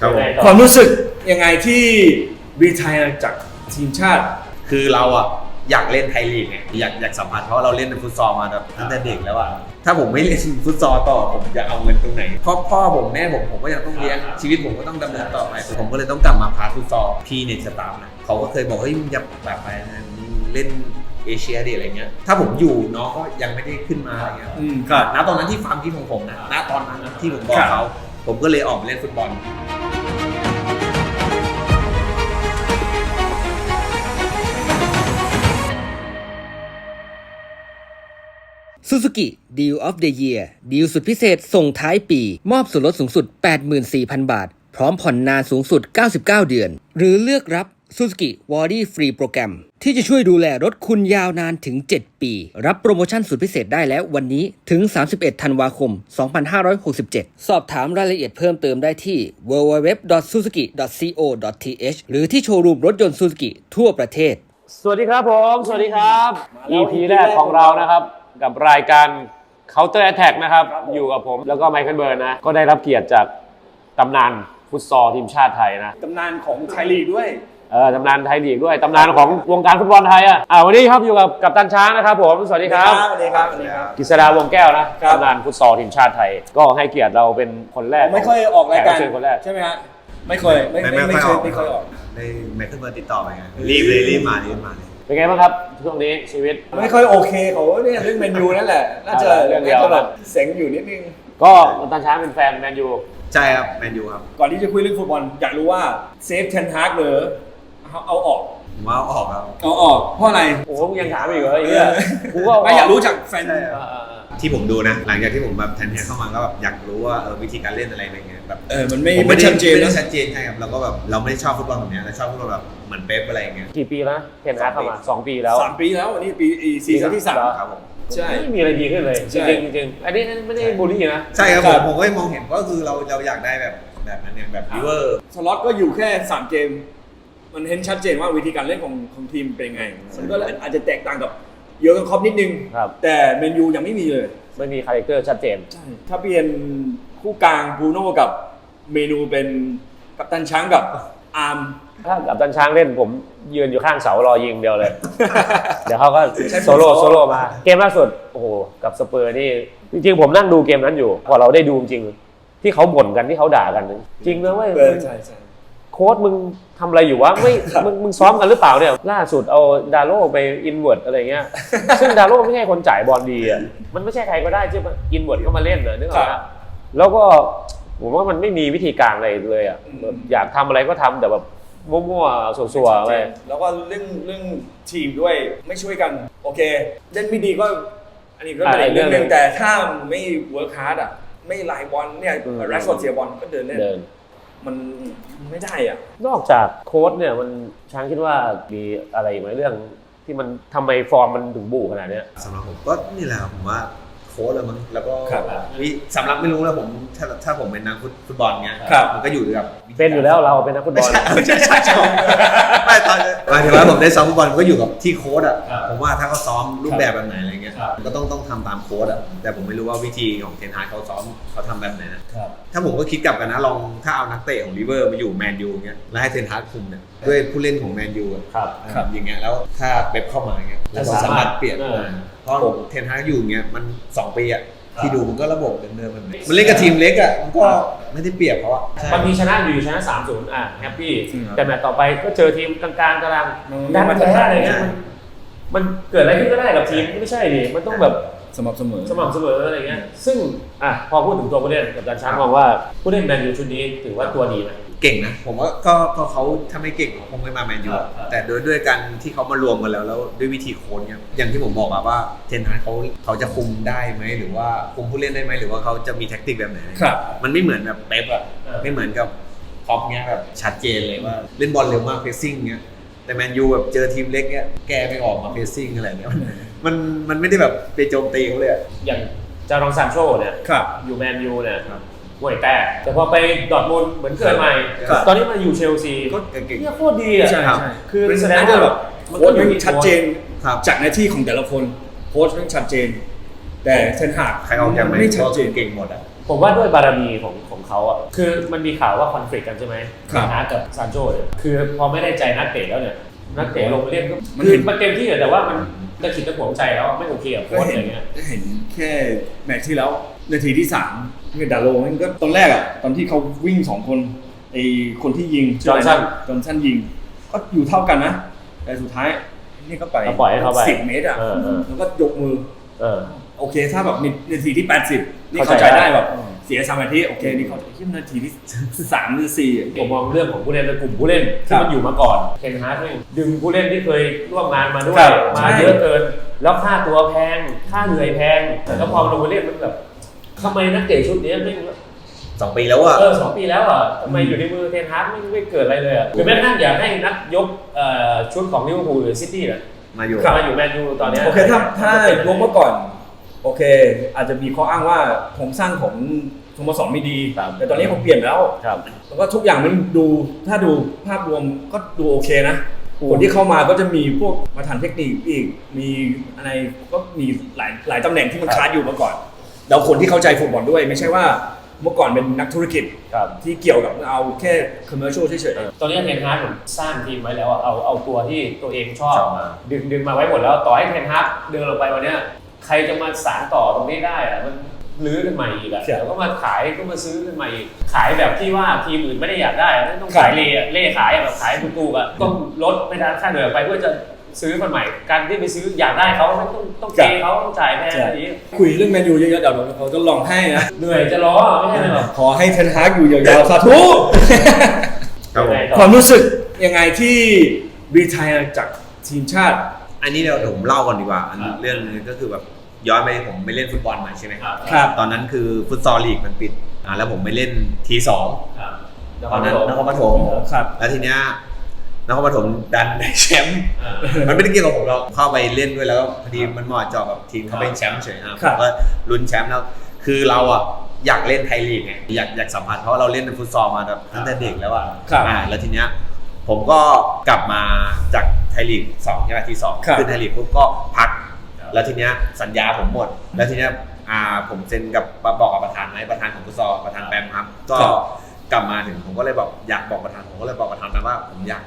ครับผมยังไงต่อความรู้สึกยังไงที่รีไทายจากทีมชาติ คือเราอะอยากเล่นไทยลีกไงอยากอยากสัมผัสเพราะว่าเราเล่นฟุตซอลมาแบบตั้งแต่เด็กแล้วอะถ้าผมไม่เล่นฟุตซอลต่อผมจะเอาเงินตรงไหนพ่อพ่อผมแม่ผมผมก็ยังต้องเลี้ยงชีวิตผมก็ต้องดำเนินต่อไปผมก็เลยต้องกลับมาพาฟุตซอลพี่ในสตาฟนะเขาก็เคยบอกเฮ้ยมึงอย่าแบบไปนะมึงเล่นเอเชียดิอะไรเงี้ยถ้าผมอยู่น้องก็ยังไม่ได้ขึ้นมาอะไรเงี้ยอืมครับณตอนนั้นที่ฟาร์มคิดของผมนะณตอนนั้นนะที่ผมบอกครับเขาผมก็เลยออกมาเล่นฟุตบอล Suzuki Deal of the Year ดีลสุดพิเศษส่งท้ายปี มอบส่วนลดสูงสุด 84,000 บาท พร้อมผ่อนนานสูงสุด 99 เดือน หรือเลือกรับ Suzuki Worry Free Program ที่จะช่วยดูแลรถคุณยาวนานถึง 7 ปี รับโปรโมชั่นสุดพิเศษได้แล้ววันนี้ถึง 31 ธันวาคม 2567 สอบถามรายละเอียดเพิ่มเติมได้ที่ www.suzuki.co.th หรือที่โชว์รูมรถยนต์ Suzuki ทั่วประเทศ สวัสดีครับผม สวัสดีครับมาแล้ว EP แรกของเรานะครับ กับรายการ Counter Attack นะครับ อยู่กับผมแล้วก็ไมเคิลเบิร์นนะ ก็ได้รับเกียรติจากตำนานฟุตซอลทีมชาติไทยนะ ตำนานของไทยลีกด้วย เออตำนานไทยลีกด้วย ตำนานของวงการฟุตบอลไทยอะอ่าวันนี้ครับอยู่กับกัปตันช้างนะครับผมสวัสดีครับ สวัสดีครับสวัสดีครับ กฤษดาวงแก้วนะครับ ตำนานฟุตซอลทีมชาติไทย ก็ให้เกียรติเราเป็นคนแรกไม่ค่อยออกรายการแขเชิญคนแรก ใช่ไหมฮะ ไม่เคย ไม่ไม่ไม่เคยไม่เคยออกได้แมคเคิลเบิร์นติดต่อไปไงรีบเลยรีบมารีบมาเลย เป็นไงบ้างครับช่วงนี้ชีวิต ไม่ค่อยโอเคเขาเนี่ยเรื่องเมนูนั่นแหละ น่าจะเรื่องเดียว น่าจะแบบเซ็งอยู่นิดนึง ก็กัปตันช้างเป็นแฟนแมนยูใช่ครับแมนยูครับก่อนที่จะคุยเรื่องฟุตบอลอยากรู้ว่าเซฟเทนฮากหรือเอาเอาออก ผมว่าเอาออกครับ เอาออกเพราะอะไรโอ้โหมึงยังถามอีกเหรอไอ้เนี่ยกูก็ไม่อยากรู้จากแฟน ใช่เออเออเออที่ผมดูนะ หลังจากที่ผมแบบแทนแทนเข้ามาก็แบบอยากรู้ว่าเออวิธีการเล่นอะไรอะไรเงี้ย แบบเออมันไม่ผมไม่ไม่ได้ชัดเจนไม่ได้นะชัดเจนใช่ครับเราก็แบบเราไม่ได้ชอบฟุตบอลแบบเนี้ยเราชอบฟุตบอลแบบเหมือนเป๊ปอะไรอย่างเงี้ย กี่ปีแล้วเทนฮากเข้ามาสองปีแล้วสามปีแล้วอันนี้ปีอีซีซั่นที่สาม ครับผมใช่ไม่มีอะไรดีขึ้นเลยใช่จริงๆจริงๆอันนี้ไม่ได้บูลลี่นะ ใช่ครับคผรับมผมก็มองเห็นก็คือเราเราอยากได้แบบแบบนั้นเนี่ยแบบลิเวอร์สล็อตก็อยู่แค่สามเกม มันเห็นชัดเจนว่าวิธีการเล่นของของทีมเป็นไง มันก็อาจจะแตกต่างกับเยอะกันครอบนิดนึง ครับ แต่เมนยูยังไม่มีเลย ไม่มีคาแรคเตอร์ชัดเจน ถ้าเปลี่ยน คู่กลางบรูโน่กับเมนูเป็นกัปตันช้างกับอาร์ม ถ้ากับตันช้างเล่นผมยืนอยู่ข้างเสารอยิงเดียวเลย เดี๋ยวเขาก็ใช้โซโล่ฟุตซอลโซโล่มา เกมล่าสุดโอ้โหกับสเปอร์นี่จริงๆผมนั่งดูเกมนั้นอยู่ พอเราได้ดูจริงๆที่เขาบ่นกันที่เขาด่ากัน จริงนะเว้ยเออใช่ใช่โค้ดมึงทำอะไรอยู่วะไม่ครับมึงมึงซ้อมกันหรือเปล่าเนี่ย ล่าสุดเอาดาโลไปอินเวิร์ดอะไรเงี้ยซึ่งดาโลไม่ใช่คนจ่ายบอลดีอะมันไม่ใช่ใครก็ได้ที่มาอินเวิร์ดก็มาเล่นนะนึกออกไหม แล้วก็ผมว่ามันไม่มีวิธีการอะไรเลยอะแบบอยากทำอะไรก็ทำแต่แบบมั่วๆสัวๆไปแล้วก็เรื่องเรื่องทีมด้วยไม่ช่วยกัน โอเค เล่นไม่ดีก็ อันนี้ก็เป็นอีกเรื่องหนึงแต่ถ้าไม่เวิร์คฮาร์ดอะ ไม่ไล่บอลเนี่ยอืม แรชฟอร์ดเสียบอลก็เดินเล่นเดิน มันไม่ได้อะ นอกจากโค้ดเนี่ยมันช้างคิดว่ามีอะไรอีกไหมเรื่องที่มันทำไมฟอร์มมันถึงบูขนาดเนี้ย สำหรับผมก็นี่แหละครับผมว่าโค้ชเลยมั้งแล้วก็ครับวิสำหรับไม่รู้แล้วผมถ้าถ้าผมเป็นนักฟุตบอลเงี้ยครับ มันก็อยู่กับวิธีเป็นอยู่แล้วเราเป็นนักฟุตบอลใช่ใช่ใช่ใช่ไม่ตอนหมายถึงว่าผมได้ซ้อมฟุตบอลก็อยู่กับที่โค้ชอะครับผมว่าถ้าเขาซ้อมรูปแบบแบบไหนอะไรเงี้ยครับก็ต้องต้องทำตามโค้ชอะแต่ผมไม่รู้ว่าวิธีของเทนฮาร์เขาซ้อมเขาทำแบบไหนนะถ้าผมก็คิดกลับกันนะลองถ้าเอานักเตะของลิเวอร์มาอยู่แมนยูเงี้ยแล้วให้เทนฮาร์คุมเนี่ยด้วยผู้เล่นของแมนยูอะครับครับอย่างเงี้ยแล้วถ้าเป๊ปเข้ามาเงี้ยแล้วก็สามารถเปลี่ยน เออเพราะเทนฮาร์อยู่เงี้ยมันสองปีอะที่ดูมันก็ระบบเดิมๆแบบนี้มันเล่นกับทีมเล็กอะมันก็ไม่ได้เปรียบเขาอะบางทีชนะอยู่ชนะสามศูนย์อะแฮปปี้จริงครับแต่แมตช์ต่อไปก็เจอทีมกลางๆตารางมันดันไม่แพ้มาตรฐานอะไรเงี้ยมันมันเกิดอะไรขึ้นก็ได้กับทีมไม่ใช่ดิมันต้องแบบสม่ำเสมอสม่ำเสมออะไรเงี้ยซึ่งอะพอพูดถึงตัวผู้เล่นกับดันช้างมองว่าผู้เล่นแมนยูชุดนี้ถือว่าตัวดีไหม เก่งนะ ผมว่าก็ก็เขาถ้าไม่เก่งคงไม่มาแมนยูครับครับ แต่ด้วยด้วยกันที่เขามารวมกันแล้วแล้วด้วยวิธีโค้ชเนี่ยอย่างที่ผมบอกอะว่าเทนฮาร์เขาเขาจะคุมได้ไหมหรือว่าคุมผู้เล่นได้ไหมหรือว่าเขาจะมีแท็กติกแบบไหนครับ มันไม่เหมือนแบบเป๊ปอะเออ ไม่เหมือนกับคอปเนี้ยแบบชัดเจนเลยว่าเล่นบอลเร็วมากเพสซิ่งเนี้ยแต่แมนยูแบบเจอทีมเล็กเนี้ยแกไม่ออกมาเพสซิ่งอะไรเงี้ยมันมันไม่ได้แบบไปโจมตีเขาเลยอะ อย่างจารองซานโชเนี่ย ครับ อยู่แมนยูเนี่ยครับ ห่วยแตกแต่พอไปดอร์ทมุนด์เหมือนเกิดใหม่ ครับ ตอนนี้มาอยู่เชลซีก็เก่งเนี่ยโคตรดีอะ ใช่ครับใช่คือเป็นแสแสดดงงว่าว่าแบบมันโค้ก็ชไม่มันมีชัดเจนครับ จากหน้าที่ของแต่ละคนโค้ชมันชัดเจน แต่เทนฮากใครออกจากแมนไม่ยูชัดก็เจน เก่งหมดอะผมว่าด้วยบารมีของของเขาอะคือมันมีข่าวว่าคอนฟ lict กันใช่ไหมครับนะกับซานโชเนี่ยคือพอไม่ได้ใจนักเตะแล้วเนี่ยนักเตะลงไปเล่นก็มันคืเห็อนมันเต็มที่อะแต่ว่ามันตะขิดตะขวงใจแล้วอะไม่โอเคกับโค้ก็ชเห็อนย่างเงี้ยเห็นแค่แมตช์ที่แล้ว นาทีที่สามเงินดาโลมันก็ตอนแรกอะตอนที่เขาวิ่งสองคนไอคนที่ยิงจอห์นสัน จอห์นสันยิง ก็อยู่เท่ากันนะ แต่สุดท้ายนี่ก็ไปก็ปล่อยให้เขาไปสิบเมตรอะเออเออ แล้วก็ยกมือ เออ โอเค ถ้าแบบนาทีที่ 80 นี่เข้าเข้าใจใจได้ได้แบบเสียสมาธิโอเคนี่เขาที่นาทีที่ สามหรือสี่ผมมองเรื่องของผู้เล่นในกลุ่มผู้เล่นครัที่บมันอยู่มาก่อนเทนฮาร์ดดึงผู้เล่นที่เคยร่วมงานมาด้วย ครับมาใช่ เยอะเกิน แล้วค่าตัวแพง ค่าเหนื่อยแพง แต่ก็พอมาลงไปเล่นมันแบบ ทำไมนักเตะชุดนี้ไม่สองปีแล้วอะเออสองปีแล้วอะทำไมอยู่ในมือเทนฮาร์ดไม่ไม่เกิดอะไรเลยอะคือแม้กระทั่งอยากให้นักยกเอ่อชุดของลิเวอร์พูลหรือซิตี้อะมาอยู่มาอยู่แมนยูตอนเนี้ยโอเคถ้าถ้ายกเมื่อก่อน โอเค อาจจะมีข้ออ้างว่าโครงสร้างของสโมสรไม่ดีครับแต่ตอนนี้ผมเปลี่ยนแล้วครับแล้วก็ทุกอย่างมันดูถ้าดูภาพรวมก็ดูโอเคนะคนที่เข้ามาก็จะมีพวกประธานเทคนิคอีกมีอะไรก็มีหลายหลายตำแหน่งที่มันครับคาดอยู่มาก่อน แล้วคนที่เข้าใจฟุตบอลด้วย ไม่ใช่ว่าเมื่อก่อนเป็นนักธุรกิจครับที่เกี่ยวกับเอาแค่คอมเมอร์ช l เฉย ตอนนี้เทนฮาร์ดผมสร้างทีมไว้แล้วอะเอาเอาตัวที่ตัวเองชอบ ชอบมา ดึงดึงมาไว้หมดแล้วต่อให้เทนฮาร์ดเดินลงไปวันเนี้ยใครจะมาสานต่อตรงนี้ได้อะมันรื้อขึ้นใหม่อีกอะครับแล้วก็มาขายก็มาซื้อขึ้นใหม่อีกขายแบบที่ว่าทีมอื่นไม่ได้อยากได้อะไม่ต้องขายเล่อะเล่ขายอะแบบขายถูกๆอะต้องลดไม่ได้ค่าเหนื่อยไปเพื่อจะ ซื้อคนใหม่ การที่ไปซื้ออยากได้เขาต้องต้องเกย์เขาต้องจ่ายแพงอะไรอย่างงี้ๆคุยเรื่องแมนยูเยอะๆเดี๋ยวเราจะลองให้นะเหนื่อยจะล้อไม่ใช่หรอกขอให้เทนฮากอยู่ยาวๆสาธุครับผมยังไงต่อความรู้สึกยังไงที่รีทายจากทีมชาติ อันนี้เดี๋ยวผมเล่าก่อนดีกว่าอันครับเรื่องนึงก็คือแบบย้อนไปผมไปเล่นฟุตบอลมาใช่ไหมครับครับตอนนั้นคือฟุตซอลลีกมันปิดอ่าแล้วผมไปเล่นทีสองครับตอนนั้นนครปฐมครับแล้วทีเนี้ย นครปฐมดันได้แชมป์อ่ามันไม่ได้เกี่ยวกับผมหรอกเข้าไปเล่นด้วยแล้วพอดีมันเหมาะเจอกับทีมเขาเป็นแชมป์เฉยอะครัผบมก็ลุ้นแชมป์แล้วคือเราอะอยากเล่นไทยลีกไงอยากอยากสัมผัสเพราะเราเล่นฟุตซอลมาแบบตั้งแต่เด็กแล้วอะครับอ่าแล้วทีเนี้ยผมก็กลับมาจากไทยลีกสองใช่ไหมทีสองครับขึ้นไทยลีกปุ๊บก็พัก แล้วทีเนี้ยสัญญาผมหมด แล้วทีเนี้ยอ่าผมเซ็นกับบอกกับประธานไหมประธานของฟุตซอลประธานแปมครับ ก็กลับมาถึงผมก็เลยบอกอยากบอกประธานผมก็เลยบอกประธานไปว่าผมอยาก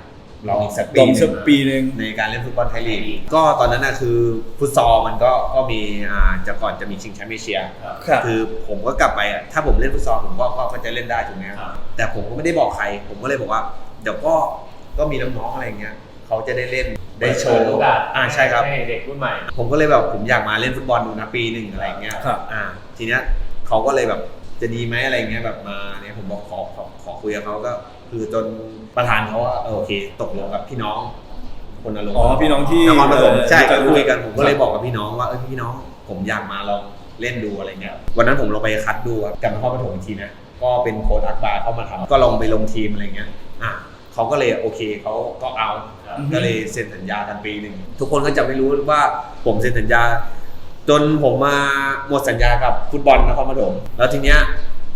ลองอีกสักปีลองหนึ่สักงปีหนึ่งในการเล่นฟุตบอลไทยลีกก็ตอนนั้นนะคือฟุตซอลมันก็ก็มีอ่าจะก่อนจะมีชิงแชมป์เอเชียครับคือผมก็กลับไปอะถ้าผมเล่นฟุตซอลผมก็ก็ก็จะเล่นได้ถูกไหมครับแต่ผมก็ไม่ได้บอกใคร ผมก็เลยบอกว่าเดี๋ยวก็ก็มีน้องๆอะไรอย่างเงี้ยเขาจะได้เล่นได้โชว์เปิดโอกาสอ่าใช่ครับให้เด็กรุ่นใหม่ ผมก็เลยแบบผมอยากมาเล่นฟุตบอลดูนะปีหนึ่งอะไรอย่างเงี้ยครับอ่าทีเนี้ยเขาก็เลยแบบจะดีไหมอะไรเงี้ยแบบมาเนี่ยผมบอกขอขอขอคุยกับเขาก็ คือจนประธานเขาว่าเออโอเค ตกลงกับพี่น้อง คนอารมณ์อ๋อพี่น้องที่นครปฐมเออใช่ที่ก็จะคุยกันผมก็เลยครับบอกกับพี่น้องว่าเออพี่น้องผมอยากมาลองเล่นดูอะไรเงี้ยวันนั้นผมลงไปคัดดูครับกับนครปฐมอีกทีนะก็เป็นโค้ชอักบาร์เข้ามาทำก็ลองไปลงทีมอะไรเงี้ยอะเขาก็เลยโอเคเขาก็เอาครับก็เลยเซ็นสัญญากันปีหนึ่งทุกคนก็จะไม่รู้ว่าผมเซ็นสัญญา จนผมมาหมดสัญญากับฟุตบอลนครปฐมแล้วทีเนี้ย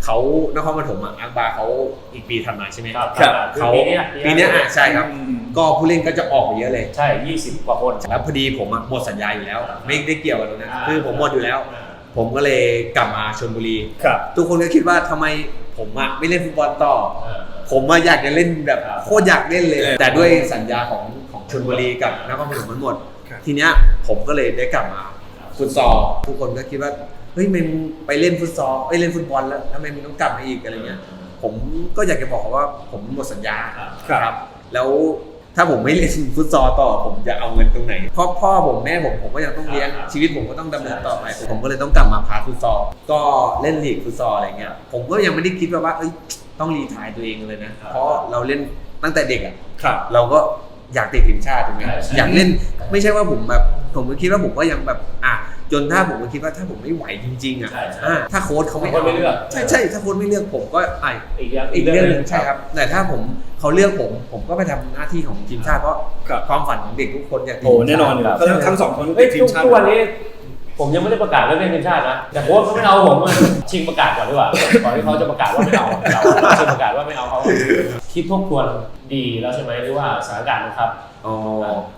เขานครปฐมอะอักบาร์เขาอีกปีถัดมาใช่ไหมครับครับเขาปีนี้ยปีเนี้ยอะใช่ครับอืมก็ผู้เล่นก็จะออกไปเยอะเลยใช่ 20 กว่าคน แล้วพอดีผมอะหมดสัญญาอยู่แล้ว ไม่ได้เกี่ยวกับตรงนั้นอ่าคือผมหมดอยู่แล้ว ผมก็เลยกลับมาชลบุรีครับทุกคนก็คิดว่าทำไมผมอะไม่เล่นฟุตบอลต่อเออผมอะอยากจะเล่นแบบครับโคตรอยากเล่นเลยเออแต่ด้วยสัญญาของของชลบุรีกับนครปฐมมันหมดครับทีเนี้ยผมก็เลยได้กลับมาฟุตซอลทุกคนก็คิดว่า เฮ้ยมึงไปเล่นฟุตซอลไอ้ยเล่นฟุตบอลแล้วทำไมมึงต้องกลับมาอีกอะไรเงี้ย ผมก็อยากจะบอกเขาว่าผมหมดสัญญาครับ แล้วถ้าผมไม่เล่นฟุตซอลต่อผมจะเอาเงินตรงไหนเพราะพ่อผมแม่ผมผมก็ยังต้องเลี้ยงครับชีวิตผมก็ต้องดำเนินต่อไปผมก็เลยต้องกลับมาพาฟุตซอลก็เล่นลีกฟุตซอลอะไรเงี้ยผมก็ยังไม่ได้คิดว่าว่าเอ้ยต้องรีไทายตัวเองเลยนะครับเพราะเราเล่นตั้งแต่เด็กอะครับเราก็อยากติดทีมชาติถูกไหมใช่ใช่อยากเล่นไม่ใช่ว่าผมแบบผมก็คิดว่าผมก็ยังแบบอะ จนถ้าผมก็คิดว่าถ้าผมไม่ไหวจริงๆอะใช่ใช่ อะถ้าโค้ชเขาไม่โค้ชไม่เลือกใช่ใช่ถ้าโค้ชไม่เลือกผมก็ไอะอีกอย่างอีกเรื่องหนึงใช่ครับ แต่ถ้าผมเขาเลือกผม ผมก็ไปทำหน้าที่ของทีมชาติเพราะครับ ความฝันของเด็กทุกคนอยากติดโอ้แน่นอนอยู่ครับทั้งทั้งสองคนเฮ้ยทีทุมกชาติทุกวันนี้ ผมยังไม่ได้ประกาศเรื่องเล่นทีมชาตินะ แต่โค้ชเขาไม่เอาผมอะชิงประกาศก่อนดีกว่าก่อนที่เขาจะประกาศว่าไม่เอาเราชิงประกาศว่าไม่เอาเขาคิดทบทวนดีแล้วใช่ไหมหรือว่าสถานการณ์นะครับอ๋อ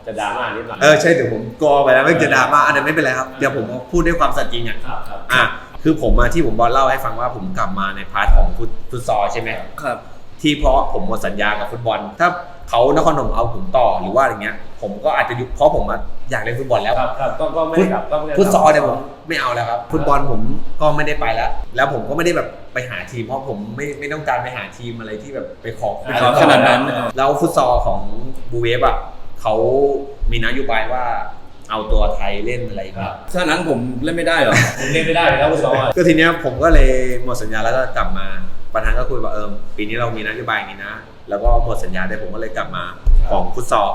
จะดราม่านิดหน่อย เออใช่เดี๋ยวผมกอไปแล้วไม่จะดราม่าอันนั้นไม่เป็นไรครับเดี๋ยวผมพูดด้วยความสัตย์จริงอะครับครับอะคคือผมมาที่ผมบอลเล่าให้ฟังว่าผมกลับมาในพาร์ทของฟุตฟุตซอลใช่ไหมครับ ที่เพราะผมหมดสัญญากับฟุตบอล ถ้าเขานครพนมเอาผมต่อหรือว่าอย่างเงี้ย ผมก็อาจจะยุบเพราะผมอะอยากเล่นฟุตบอลแล้ว ครับครับก็ก็ไม่ได้กลับก็ไม่ได้กลับ ฟุตซอลเนี่ยผมไม่เอาแล้วครับ ฟุตบอลผมก็ไม่ได้ไปแล้ว แล้วผมก็ไม่ได้แบบไปหาทีม เพราะผมไม่ไม่ต้องการไปหาทีมอะไรที่แบบไปขอไปขอขนาดนั้นแล้วฟุตซอลของบูเวฟอะเขามีนโยบายว่าเอาตัวไทยเล่นอะไรอย่างเงี้ย ถ้านั้นผมเล่นไม่ได้เหรอผมเล่นไม่ได้เลยแล้วฟุตซอลอะ ก็ทีเนี้ยผมก็เลยหมดสัญญาแล้วก็กลับมา ประธานก็คุยว่าเออปีนี้เรามีนโยบายอย่างนี้นะ แล้วก็หมดสัญญาได้ผมก็เลยกลับมาของฟุตซอล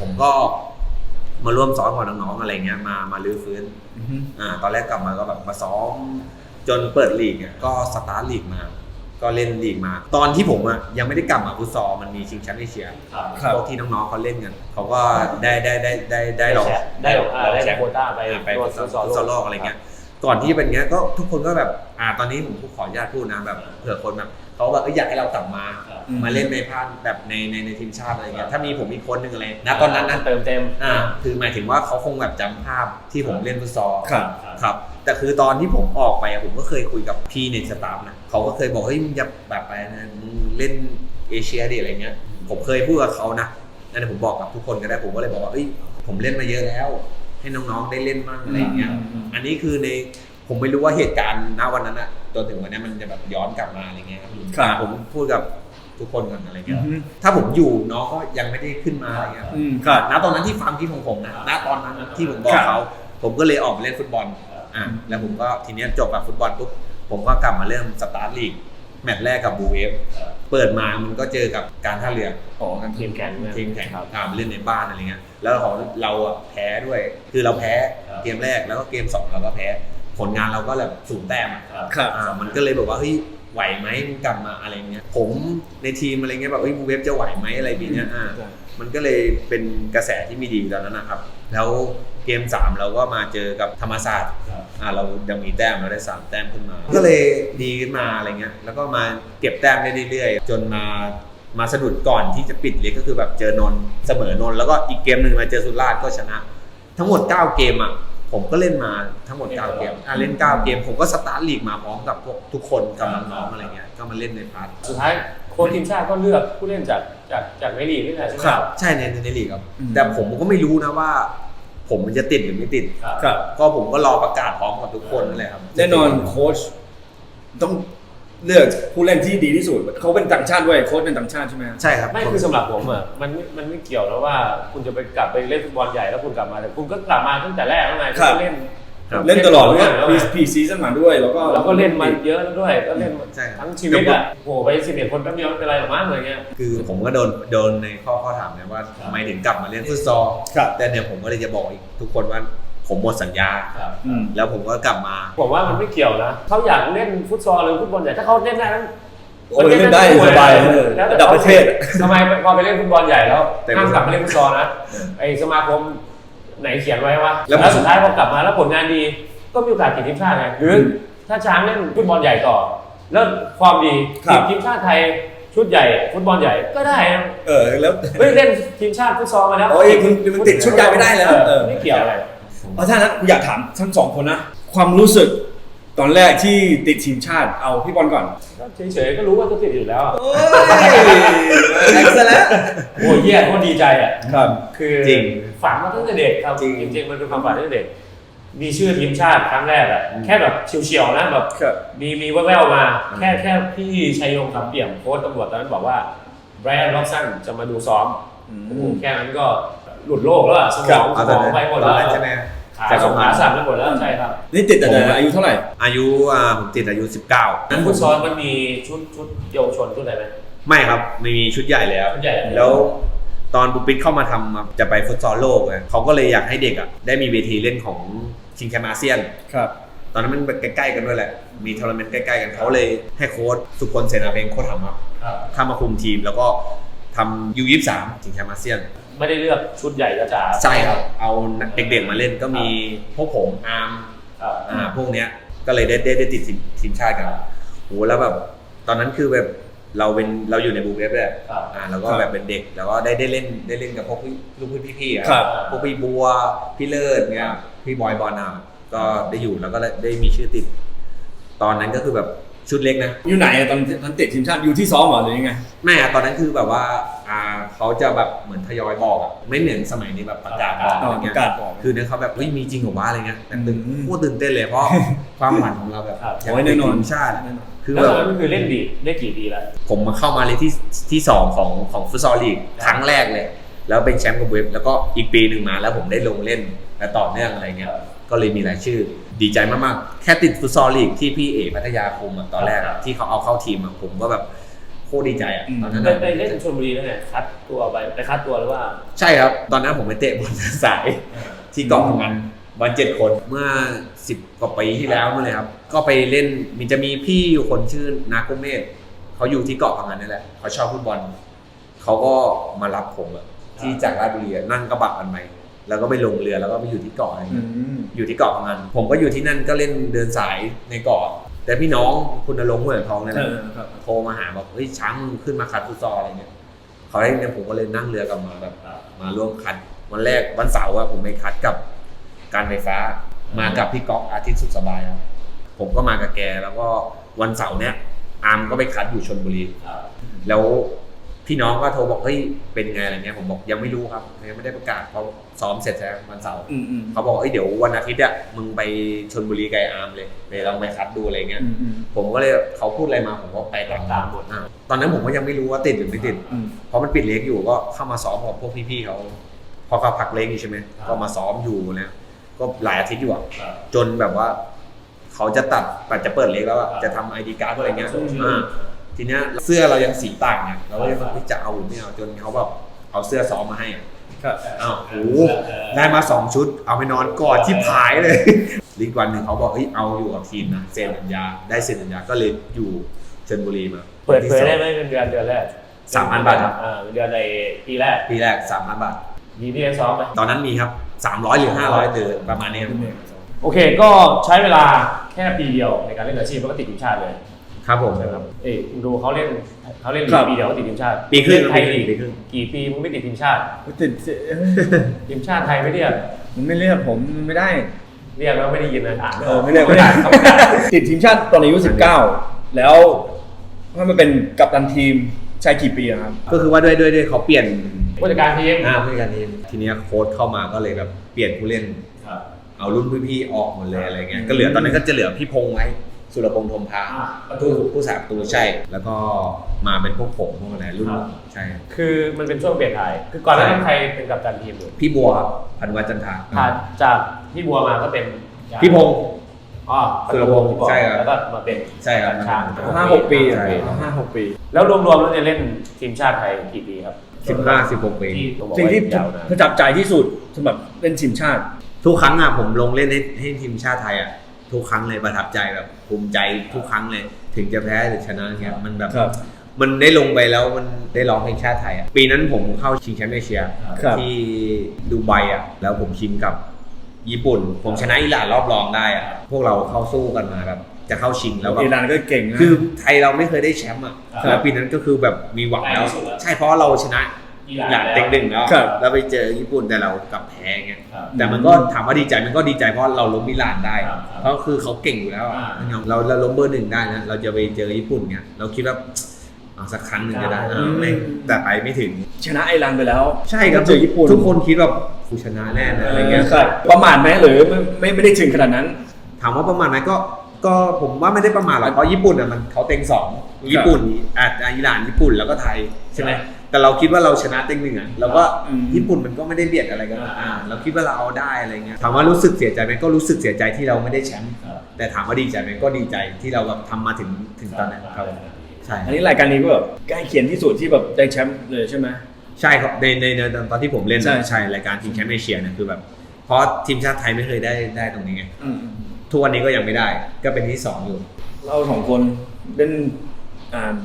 ผมก็มาร่วมซ้อมกับน้องๆอะไรเงี้ยมามาลื้อฟื้นอ่าตอนแรกกลับมาก็แบบมาซ้อมจนเปิดลีกเนี่ยก็สตาร์ทลีกมา ก็เล่นลีกมา ตอนที่ผมอะยังไม่ได้กลับมาฟุตซอลมันมีชิงแชมป์เอเชียครับครับพวกที่น้องๆเขาเล่นกันเขาก็ได้ได้ได้ได้ได้ลองได้หรอกอ่าได้ได้โควต้าไปอ่าไปร่วฟุมตซอลฟุฟุตซอลโลกอะไรเงี้ย ก่อนที่จะเป็นเงี้ยก็ทุกคนก็แบบอ่าตอนนี้ผมขออนุญาตพูดนะแบบเผื่อคนแบบเขาแบบเอ้ยอยากให้เรากลับมาครับมาเล่นในพาร์ทแบบในในในทีมชาติอะไรเงี้ยถ้ามีผมอีกคนหนึ่งอะไรนะตอนนั้นนะเติมเต็มอ่าคือหมายถึงว่าเขาคงแบบจำภาพที่ผมเล่นฟุตซอลครับครับ แต่คือตอนที่ผมออกไปอะผมก็เคยคุยกับพี่ในสตาฟนะเขาก็เคยบอกเฮ้ยมึงอย่าแบบไปนะมึงเล่นเอเชียดิอะไรเงี้ยผมเคยพูดกับเขานะนั่นนะผมบอกกับทุกคนก็ได้ผมก็เลยบอกว่าเอ้ยผมเล่นมาเยอะแล้ว ให้น้องๆได้เล่นมั่งอะไรเงี้ยอืมอืมอันนี้คือในผมไม่รู้ว่าเหตุการณ์ณวันนั้นอะจนถึงวันนี้มันจะแบบย้อนกลับมาอะไรเงี้ยครับอ่าผมพูดกับทุกคนกันอะไรเงี้ยอืมถ้าผมอยู่น้องก็ยังไม่ได้ขึ้นมาอะไรเงี้ย อืมครับ ณตอนนั้นที่ความคิดของผมนะ ณตอนนั้นที่ผมบอกเขา ผมก็เลยออกไปเล่นฟุตบอล อะ แล้วผมก็ทีเนี้ยจบแบบฟุตบอลปุ๊บ ผมก็กลับมาเริ่มสตาร์ทลีก แมตช์แรกกับบูเวฟ เปิดมามันก็เจอกับการท่าเรือ อ๋อกันทีมแข่งเนี่ยทีมแข่งอ่ามาเล่นในบ้านอะไรเงี้ย แล้วของเราอะแพ้ด้วย คือเราแพ้ครับเกมแรกแล้วก็เกมสองเราก็แพ้ ผลงานเราก็แบบสูงแต้มอะครับอ่ามันก็เลยแบบว่าเฮ้ยไหวไหมมึงกลับมาอะไรเงี้ย ผมในทีมอะไรเงี้ยแบบเฮ้ยบูเวฟจะไหวไหมอะไรแบบเนี้ยอ่ามันก็เลยเป็นกระแสที่ไม่ดีตอนนั้นนะครับ แล้วเกม 3 เราก็มาเจอกับธรรมศาสตร์อ่าเรายังมีแต้มเราได้ 3 แต้มขึ้นมา ก็เลยดีขึ้นมาอะไรเงี้ย แล้วก็มาเก็บแต้มได้เรื่อยๆ จนมา มาสะดุดก่อนที่จะปิดเลยก็คือแบบเจอนนท์เสมอนนท์แล้วก็อีกเกมหนึ่งมาเจอสุราษฎร์ก็ชนะ ทั้งหมด 9 เกมอะผมก็เล่นมาทั้งหมด 9 เกมอะเล่น 9 เกม ผมก็สตาร์ทลีกมาพร้อมกับพวกทุกคนกับน้องๆอะไรเงี้ยก็มาเล่นในพาร์ทสุดท้ายโค้ชทีมชาติก็เลือกผู้เล่นจากจากจากในลีกนี่แหละใช่ไหมครับใช่ในในลีกครับอืมแต่ผมก็ไม่รู้นะว่า ผมมันจะติดหรือไม่ติดครับครับก็ผมก็รอประกาศพร้อมกับทุกคนนั่นแหละครับแน่นอนโค้ชต้อง เลือกผู้เล่นที่ดีที่สุดเขาเป็นต่างชาติด้วยโค้ชเป็นต่างชาติใช่ไหมครับใช่ครับไม่คือสำหรับผมอะมันไม่มันไม่เกี่ยวแล้วว่าคุณจะไปกลับไปเล่นฟุตบอลใหญ่แล้วคุณกลับมาแต่คุณก็กลับมาตั้งแต่แรกแล้วไงครับก็เล่นเล่นตลอดเลยแล้วพีไงพีซีซั่นมาด้วยแล้วก็เราก็เล่นมาเยอะแล้วด้วยก็เล่นมาใช่ครับทั้งชีวิตอะโหไปสิบเอ็ดคนแป๊บเดียวไม่เป็นไรหรอกมั้งอะไรเงี้ยคือผมก็โดนโดนในข้อข้อถามเนี่ยว่าทำไมถึงกลับมาเล่นฟุตซอลครับแต่เนี่ยผมก็เลยจะบอกอีกทุกคนว่า ผมหมดสัญญาอืมแล้วผมก็กลับมาผมว่ามันไม่เกี่ยวนะเขาอยากเล่นฟุตซอลหรือฟุตบอลใหญ่ถ้าเขาเล่นได้นั้นโอ้ยเล่นได้สบายเออแล้วแต่ระดับประเทศทำไมพอไปเล่นฟุตบอลใหญ่แล้วแต่ห้ามกลับมาเล่นฟุตซอลนะไอสมาคมไหนเขียนไว้ว่าแล้แล้ววสุดท้ายพอกลับมาแล้วผลงานดีก็มีโอกาสติดทีมชาติไงหรือถ้าช้างเล่นฟุตบอลใหญ่ต่อ แล้วความดีครัติบดทีมชาติไทยชุดใหญ่ฟุตบอลใหญ่ก็ได้นะเออแล้วเฮ้ยเล่นทีมชาติฟุตซอลมาแล้วโอ้ยคุณคุณติดชุดใหญ่ไม่ได้แล้วเออไม่เกี่ยวอะไร เอาถ้านั้นอยากถามทั้งสองคนนะ ความรู้สึกตอนแรกที่ติดทีมชาติเอาพี่บอลก่อนก็เฉยๆก็รู้ว่าจะติดอยู่แล้วอะโอ้ยแอ็กซ์แล้ว โอ้ยเยี่ยโคตรดีใจอะครับ คือจริงฝันมาตั้งแต่เด็กครับจริงจริงๆมันเป็นความฝันตั้งแต่เด็ก มีชื่อทีมชาติครั้งแรกอะแค่แบบเฉียวๆนะแบบครับ มีมีแว่วๆมา แค่แค่พี่ชัยยงคำเปี่ยมโค้ชตำรวจตอนนั้นบอกว่าไบรอันล็อกสันจะมาดูซ้อมอืมโอ้โหแค่นั้นก็หลุดโลกแล้วอะสมครัอบงสเอามตอนองนั้นไปหมดตอนแล้วนั้นใช่ไหมขา แต่สสอองงขาสั่นไปหมดแล้วใช่ครับนี่ติดแต่ไหนอายุเท่าไหร่ อายุอ่าผมติดอายุ 19นั้นฟุตซอลมันมีชุดชุดเยาวชนชุดอะไรไหมไม่ครับไม่มีชุดใหญ่แล้ว ชุดใหญ่แล้วตอนปุ๊บปิ๊กเข้ามาทำอะจะไปฟุตซอลโลกอะเขาก็เลยอยากให้เด็กอะได้มีเวทีเล่นของชิงแชมป์อาเซียนครับตอนนั้นมันใกล้ๆกันด้วยแหละ มีทัวร์นาเมนต์ใกล้ๆกันเขาเลยให้โค้ชสุคนเสนาเพลงโค้ชทำครับครับเข้ามาคุมทีมแล้วก็ทำยูยี่สามชิงแชมป์อาเซียน ไม่ได้เลือกชุดใหญ่จ๋าๆใช่ครับ เอาเด็กๆมาเล่นก็มีพวกผมอาร์มครับอ่าพวกเนี้ยก็เลยได้ได้ได้ติดทีมทีมชาติกันโหแล้วแบบตอนนั้นคือแบบเราเป็นเราอยู่ในบูเวฟด้วยครับอ่าแล้วก็ครับแบบเป็นเด็กแล้วก็ได้ได้เล่นได้เล่นกับพวกพี่ลูกพี่พี่ๆอะครับพวกพี่บัวพี่เลิศเงี้ยพี่บอยบอลอะก็ได้อยู่แล้วก็ได้มีชื่อติด ตอนนั้นก็คือแบบชุดเล็กนะ อยู่ไหนอะตอนตอนติดทีมชาติอยู่ที่ซ้อมเหรอหรือยังไงแม่อะตอนนั้นคือแบบว่าอ่า เขาจะแบบเหมือนทยอยบอกอะไม่เหมือนสมัยนี้แบบประกาศบอกอ๋ออะไรเงี้ปยระกาศบอกคือเนี่ยเขาแบบเฮ้ยมีจริงเหรอวะอะไรเงี้ยแต่ตื่นอืมโคตรตื่นเต้นเลยเพราะความฝันของเราแบบครับอยากโอ้ยเป็แน่นนอนทีมชาติแน่นอนคือแล้วแบบก็คือเล่นดีได้กี่ปีแล้วผมมาเข้ามาเลยที่ที่สองของของฟุตซอลลีกครั้งแรกเลย แล้วเป็นแชมป์กับเว็บแล้วก็อีกปีหนึ่งมาแล้วผมได้ลงเล่นและต่อเนื่องอะไรเงี้ยก็เลยมีรายชื่อ ดีใจมากๆ แค่ติดฟุตซอลลีกที่พี่เอพัทยาคุมอะตอนแรกอะที่เขาเอาเข้าทีมอะผมก็แบบโคตรดีใจอะอืมตอนนั้นไปอะไปเล่นชลบุรีนั่นแหละคัดตัวไปไปคัดตัวหรือว่า ใช่ครับ ตอนนั้นผมไปเตะบอลสายที่เกาะพะงันวันเจ็ดคนเมื่อสิบกว่าปีที่แล้วนู่นเลยครับ ก็ไปเล่นมีจะมีพี่อยู่คนชื่อนาโกเมศเขาอยู่ที่เกาะพะงันนี่แหละเขาชอบฟุตบอลเขาก็มารับผมอะที่จากราชบุรีอะนั่งกระบะกันไปแล้วก็ไปลงเรือแล้วก็ไปอยู่ที่เกาะอะไรเงี้ยอยู่ที่เกาะพะงันผมก็อยู่ที่นั่นก็เล่นเดินสายในเกาะ แต่พี่น้องคุณนรงค์ห้วยทองนั่นแหละเออครับโทรมาหาบอกเฮ้ยช้างมึงขึ้นมาคัดฟุตซอลอะไรเงี้ยเขาได้เนี่ยผมก็เลยนั่งเรือกลับมาแบบมาร่วมคัดวันแรกวันเสาร์อะผมไปคัดกับการไฟฟ้า มากับพี่ก๊อกอาทิตย์สุขสบายครับผมก็มากับแกแล้วก็วันเสาร์เนี้ยอาร์มก็ไปคัดอยู่ชนบุรีแล้ว พี่น้องก็โทรบอกเฮ้ยเป็นไงอะไรเงี้ยผมบอกยังไม่รู้ครับยังไม่ได้ประกาศเขาซ้อมเสร็จแล้ววันเสาร์อืมอืมเขาบอกเอ้ยเดี๋ยววันอาทิตย์อะมึงไปชนบุรีไกบอาร์มเลยไปลองไปคัดดูอะไรเงี้ยอืมอืมผมก็เลยเขาพูดอะไรมาผมก็ไปตามตามหมดอะตอนนั้นผมก็ยังไม่รู้ว่าติดหรือไม่ติดอืมเพราะมันปิดเล็กอยู่ก็เข้ามาซ้อมกับพวกพี่ๆเขาพอเขาพักเล็กอยู่ใช่ไหมก็มาซ้อมอยู่แล้วก็หลายอาทิตย์อยู่อะจนแบบว่าเขาจะตัดปัดจะเปิดเล็กแล้วอะจะทำไอดีการ์ดอะไรเงี้ยอ่า ทีเนี้ยเสื้อเรายังสีต่างเนี่ยเราก็เลยแบบเฮ้ยจะเอาหรือไม่เอาจนเขาแบบเอาเสื้อซ้อมมาให้อะครับอ้าวโอ้โหได้มาสองชุด เอาไปนอนกอดที่ผายเลยลิกวันหนึ่งเขาบอกเฮ้ยเอาอยู่กับทีมนะเซ็นสัญญาได้เซ็นสัญญาก็เลยอยู่ชลบุรีมาเปิดที่เผยสองได้ไหมเงินเดือนเดือนแรกสามพันบาทครับอ่าเงินเดือนในปีแรกปีแรกสามพันบาทมีพี่เลี้ยงซ้อมไหมตอนนั้นมีครับสามร้อยหรือห้าร้อยเดือนประมาณนี้ครับโอเคก็ใช้เวลาแค่ปีเดียวในการเล่นอาชีพแล้วก็ติดทีมชาติเลย ครับผมนะครับเอ้ยดูเขาเล่นเขาเล่นลีครักบปีเดียวก็ติดทีมชาติปีครึ่งเล่นไทยลีกปีครึ่งกี่ปีมึงไม่ติดทีมชาติติดทีมชาติไทยไม่เรียกมันไม่เรียกผมมันไม่ได้ เรียกแล้วไม่ได้ยินนะอ่านเออไม่เรียกไม่ได้ติดทีมชาติตอนอายุ19แล้วถ้ามาเป็นกัปตันทีมใช้กี่ปีอะครับก็คือว่าด้วยด้วยด้วยเขาเปลี่ยนผู้จัดการทีมอ่าผู้จัดการทีมทีเนี้ยโค้ชเข้ามาก็เลยแบบเปลี่ยนผู้เล่นเอารุ่นพี่ๆออกหมดเลยอะไรเงี้ยก็เหลือตอนนั้นก็จะเหลือพี่พงษ์ไว้ สุรพงษ์ธมพาอ่าประตูผู้ผู้สาประตูใช่ แล้วก็มาเป็นพวกผมพวกอะไรรุ่นครับใช่ คือมันเป็นช่วงเปลี่ยนถ่ายคือก่อนหน้านั้นใครเป็นกัปตันทีมอยู่พี่บัวครับพันวัฒน์จันทราผ่านจากพี่บัวมาก็เป็นพี่พงษ์อ๋อสุรพงษ์พี่บอกใช่ครับแล้วก็มาเป็นใช่ครับช้างห้าหกปีอะใช่ห้าหกปี แล้วรวมๆแล้วเนี่ยเล่นทีมชาติไทยกี่ปีครับสิบห้าสิบหกปีที่ต้องบอกสิ่งว่าที่ยาวนานประจับใจที่สุดสำหรับเล่นทีมชาติ ทุกครั้งอะผมลงเล่นให้ให้ทีมชาติไทยอะ ทุกครั้งเลยประทับใจแบบภูมิใจทุกครั้งเลย ถึงจะแพ้หรือชนะเงี้ยมันแบบครับ มันได้ลงไปแล้วมันได้ร้องเพลงชาติไทยอะปีนั้นผมเข้าชิงแชมป์เอเชียครับ ที่ดูไบอะแล้วผมชิงกับญี่ปุ่น ผมชนะอิหร่านรอบรองได้อะพวกเราเข้าสู้กันมาแบบจะเข้าชิงแล้วแบบอิหร่านก็เก่งนะ คือไทยเราไม่เคยได้แชมป์อะครับ แล้วปีนั้นก็คือแบบมีหวังแล้วใกล้ที่สุดแล้ว ใช่เพราะเราชนะอิ หร่านอิหร่านเต็งหนึ่งแล้วครับแล้วไปเจอญี่ปุ่นแต่เรากลับแพ้เงี้ยครับแต่มันก็ถามว่าดีใจมันก็ดีใจเพราะเราล้มมิลานได้ครับเพราะคือเขาเก่งอยู่แล้วอะอ่าเราเราล้มเบอร์หนึ่งได้นะเราจะไปเจอญี่ปุ่นเงี้ยเราคิดว่าเอาสักครั้งหนึ่งจะได้อ่าเออไม่แต่ไปไม่ถึงชนะไอร์แลนด์ไปแล้ว ใช่ครับเจอญี่ปุ่นทุกคนคิดว่ากูชนะแน่นะอะไรเงี้ยครับประมาทไหมหรือไม่ไม่ไม่ได้ถึงขนาดนั้น ถามว่าประมาณไหมก็ก็ผมว่าไม่ได้ประมาณหรอกเพราะญี่ปุ่นอะมันเขาเต็งสองญี่ปุ่นอาจจะอิหร่านญี่ปุ่นแล้วก็ไทยใช่ไหม แต่เราคิดว่าเราชนะเต็งหนึ่งอะเราก็อืม ญี่ปุ่นมันก็ไม่ได้เบียดอะไรกันหรอกอ่าเราคิดว่าเราเอาได้อะไรเงี้ยถามว่ารู้สึกเสียใจไหมก็รู้สึกเสียใจที่เราไม่ได้แชมป์แต่ถามว่าดีใจไหมก็ดีใจที่เราแบบทำมาถึงถึงตอนนั้นครับใช่อันนี้รายการนี้ก็แบบใกล้เคียงที่สุดที่แบบได้แชมป์เลยใช่ไหม ใช่ครับในในในตอนที่ผมเล่นใช่ ใช่รายการทีมแชมป์เอเชียเนี่ยคือแบบเพราะทีมชาติไทยไม่เคยได้ได้ตรงนี้ไงอืมทุกวันนี้ก็ยังไม่ได้ก็เป็นที่สองอยู่ เราสองคนเล่นอ่า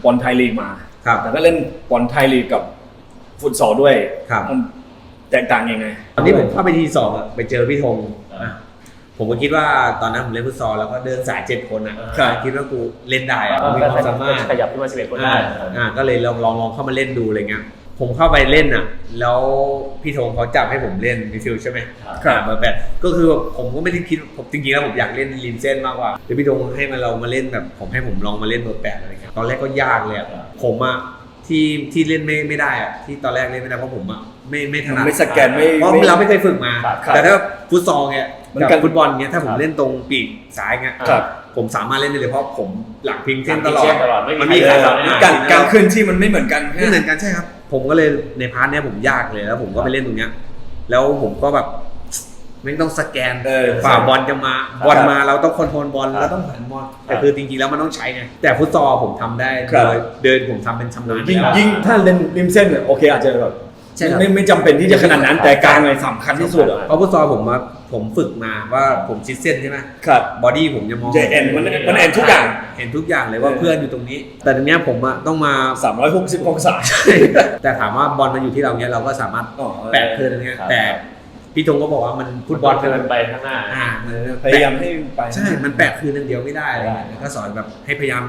บอลไทยลีกมาครับแต่ก็เล่นบอลไทยลีกกับฟุตซอลด้วยครับมันแตกต่างยังไงตอนที่ผมเข้าไปทีสองอะไปเจอพี่ธงอะผมก็คิดว่าตอนนั้นผมเล่นฟุตซอลแล้วก็เดินสายเจ็ดคนอะครับคิดว่ากูเล่นได้อะก็มีความสามารถขยับขึ้นมา11คนได้อ่าอ่าก็เลยลองลองลองเข้ามาเล่นดูอะไรเงี้ย ผมเข้าไปเล่นอะ แล้วพี่ธงเขาจับให้ผมเล่นมิดฟิลด์ใช่ไหมครับเบอร์แปดก็คือผมก็ไม่ได้คิดผมจริงๆแล้วผมอยากเล่นริมเส้นมากกว่าเดี๋ยวพี่ธงให้มาเรามาเล่นแบบผมให้ผมลองมาเล่นเบอร์แปดอะไรเงี้ยตอนแรกก็ยากเลยอะผมอะที่ที่เล่นไม่ไม่ได้อะที่ตอนแรกเล่นไม่ได้เพราะผมอะไม่ไม่ถนัดไม่สแกนไม่เพราะเราไม่เคยฝึกมาครับแต่ถ้าฟุตซอลเนี่ยมันกับกันฟุตบอลเนี่ยถ้าผมครับเล่นตรงปีกซ้ายเงี้ยครับผมสามารถเล่นได้เลยเพราะผมหลังพิงเส้นตลอหลังพิดงเส้นตลอดไม่มีมันใครมีใครเดินสอนได้การการเคลื่อนที่มันไม่เหมือนกันไม่เหมือนกันใช่ครับ ผมก็เลยในพาร์ทเนี้ยผมยากเลยแล้ว ผมก็ไปเล่นตรงเนี้ย แล้วผมก็แบบไม่ต้องสแกนเออฝ่าบอลจะมาครับบอลมาเราต้องคอนโทรลบอลครับแล้วต้องหันบอลแต่คือจริงๆแล้วมันต้องใช้ไงแต่ฟุตซอลผมทำได้ครับโดยเดินผมทำเป็นชำนาญยิ่งแล้วยิ่งถ้าเล่นริมเส้นเนี่ยโอเคอาจจะแบบ ใช่ครับ ไม่ไม่จำเป็นที่จะขนาดนั้นแต่กลางเลยสำคัญที่สุดอะเพราะฟุตซอลผมมาผมฝึกมาว่าผมชิดเส้นใช่ไหมครับ บอดี้ผมจะมองจะเอ็นมันมันเอ็นทุกอย่าง เห็นทุกอย่างเลยว่าเออเพื่อนอยู่ตรงนี้ แต่ตรงเนี้ยผมอะต้องมา 360องศา แต่ถามว่าบอลมันอยู่ที่เราเนี้ยเราก็สามารถอ๋อแปะเพื่อนตรงเนี้ยครับ แต่พี่ธงก็บอกว่ามันฟุตฟุตบบออลลคือเดิมันนไปข้างหน้า อ่ามันพยายามให้ไป ใช่ มันแปะคืนนึงเดียวไม่ได้อะไรเงี้ยแล้วก็สอนแบบให้พยายาม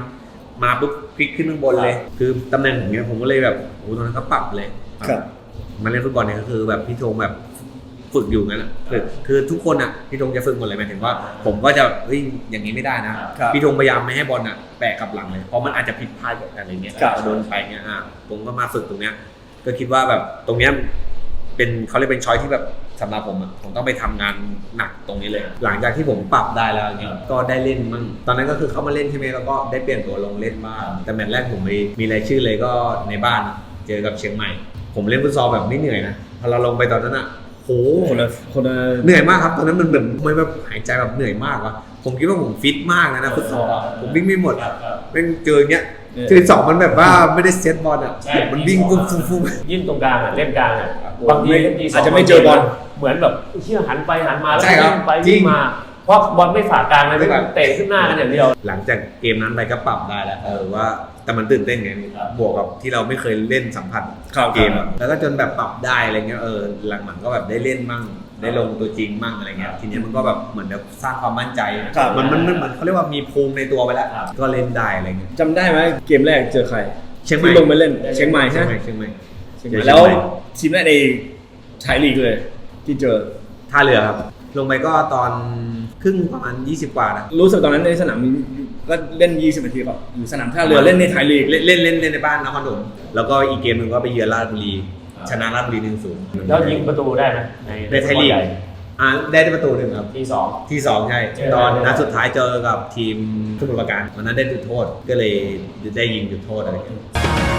มาปุ๊บพลิกขึ้นข้างบนเลย คือตำแหน่งผมเนี้ยผมก็เลยแบบโอ้โหตอนนั้นก็ปรับเลยครับ มาเล่นฟุตบอลเนี่ยก็คือแบบพี่ธงแบบฝึกอยู่งั้นอะคือคือทุกคนอะพี่ธงจะฝึกหมดเลยหมายถึงว่า ผมก็จะเฮ้ยอย่างนี้ไม่ได้นะ ครับพี่ธงพยายามไม่ให้บอลอะแปะกลับหลังเลยเพราะมันอาจจะผิดพลาดกับอะไรเงี้ยครับ โดนไปเงี้ยอะผมก็มาฝึกตรงเนี้ย ก็คิดว่าแบบตรงเนี้ยเป็นเขาเรียกเป็นช้อยที่แบบสำหรับผมอะผมต้องไปทำงานหนักตรงนี้เลย หลังจากที่ผมปรับได้แล้วเนี่ยก็ได้เล่นมั่งตอนนั้นก็คือเข้ามาเล่นใช่ไหมแล้วก็ได้เปลี่ยนตัวลงเล่นบ้างแต่แมตช์แรกผมมีมีรายชื่อเลยก็ในบ้านอะเจอกับเชียงใหม่ ผมเล่นฟุตซอลแบบไม่เหนื่อยนะพอเราลงไปตอนนั้นอะโหคนละคนละเหนื่อยมากครับตอนนั้นมันแบบไม่แบบหายใจแบบเหนื่อยมากวะผมคิดว่าผมฟิตมากเลยนะฟุตซอลอะผมวิ่งไม่หมดเป็นเจออย่างเงี้ยเจอสองมันแบบว่าไม่ได้เซตบอลอะใช่มันวิ่งฟุ้งฟุ้งฟุ้งยิ่งตรงกลางอะเล่นกลางอะบางทีเล่นทีสงอาจจะไม่เจอบอลเหมือนแบบเชี่ยหันไปหันมาแล้วใช่ครับวิ่งไปจริวิ่งงมา เพราะบอลไม่ฝากกลางเลยไม่ไม่ฝากเตะขึ้นหน้ากันอย่างเดียว หลังจากเกมนั้นไปก็ปรับได้แล้วเออว่าแต่มันตื่นเต้นไงครับบวกกับที่เราไม่เคยเล่นสัมผัสครับเกมอะแล้วก็จนแบบปรับได้อะไรเงี้ยเออหลังๆก็แบบได้เล่นมั่งได้ลงตัวจริงมั่งอะไรเงี้ยทีนี้มันก็แบบเหมือนแบบสร้างความมั่นใจครับมันมันมันเหมือนเขาเรียกว่ามีภูมิในตัวไปแล้วก็เล่นได้อะไรเงี้ยจำได้ไหมเกมแรกเจอใคร เชียงใหม่ที่ลงไปเล่นเชียงใหม่เชีใช่ยงไหใหมม่เชียงใหม่เชียงใหม่แล้วทีมแรกในไทยลีกเลย ที่เจอท่าเรือครับ ลงไปก็ตอน ครึ่งประมาณ 20 กว่านะรู้สึกตอนนั้นในสนามมีก็เล่น 20นาทีแบบอยู่สนามท่าเรือเล่นในไทยลีกเล่นเล่นเล่นเล่นในบ้านนครปฐมแล้วก็อีกเกมหนึ่งก็ไปเยือนราชบุรีชนะราชบุรีหนึ่งศูนย์แล้วยิงประตูได้ไหมในในไทยลีกใหญ่อ่าได้ประตูหนึ่งครับที่สองที่สองใช่เจอตอนเจอนัดสุดท้ายเจอกับทีมสมุทรปราการวันนั้นได้จุดโทษก็เลยได้ยิงจุดโทษอะไรอย่างเงี้ย